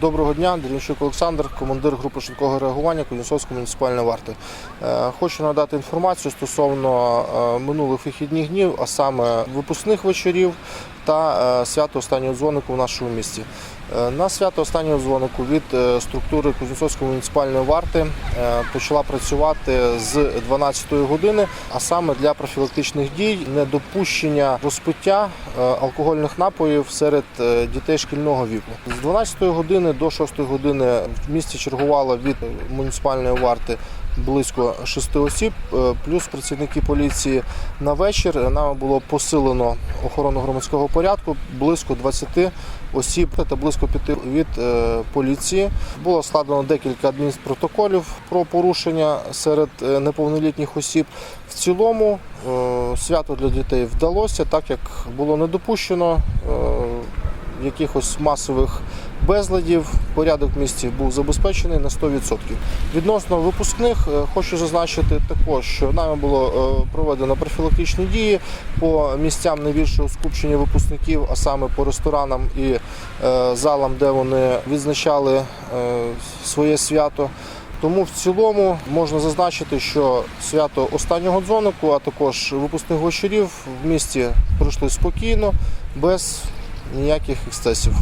Доброго дня, Деренчук Олександр, командир групи швидкого реагування Кузнєцовської муніципальної варти. Е, Хочу надати інформацію стосовно е, минулих вихідних днів, а саме випускних вечорів та е, свято останнього дзвонику в нашому місті. Е, На свято останнього дзвонику від е, структури Кузнєцовської муніципальної варти е, почала працювати з 12-ї години, а саме для профілактичних дій, недопущення розпиття алкогольних напоїв серед дітей шкільного віку. З 12-ї години до 6 години в місті чергувало від муніципальної варти близько 6 осіб, плюс працівники поліції на вечір. Нами було посилено охорону громадського порядку близько 20 осіб та близько 5 від е, поліції. Було складено декілька адмінпротоколів про порушення серед е, неповнолітніх осіб. В цілому е, свято для дітей вдалося, так як було не допущено е, якихось масових безладів. Порядок в місті був забезпечений на 100%. Відносно випускних е, хочу зазначити також, що нами було е, проведено профілактичні дії по місцям найбільшого скупчення випускників, а саме по ресторанам і е, залам, де вони відзначали своє свято. Тому в цілому можна зазначити, що свято останнього дзвонику, а також випускних вечорів в місті пройшли спокійно, без ніяких ексцесів.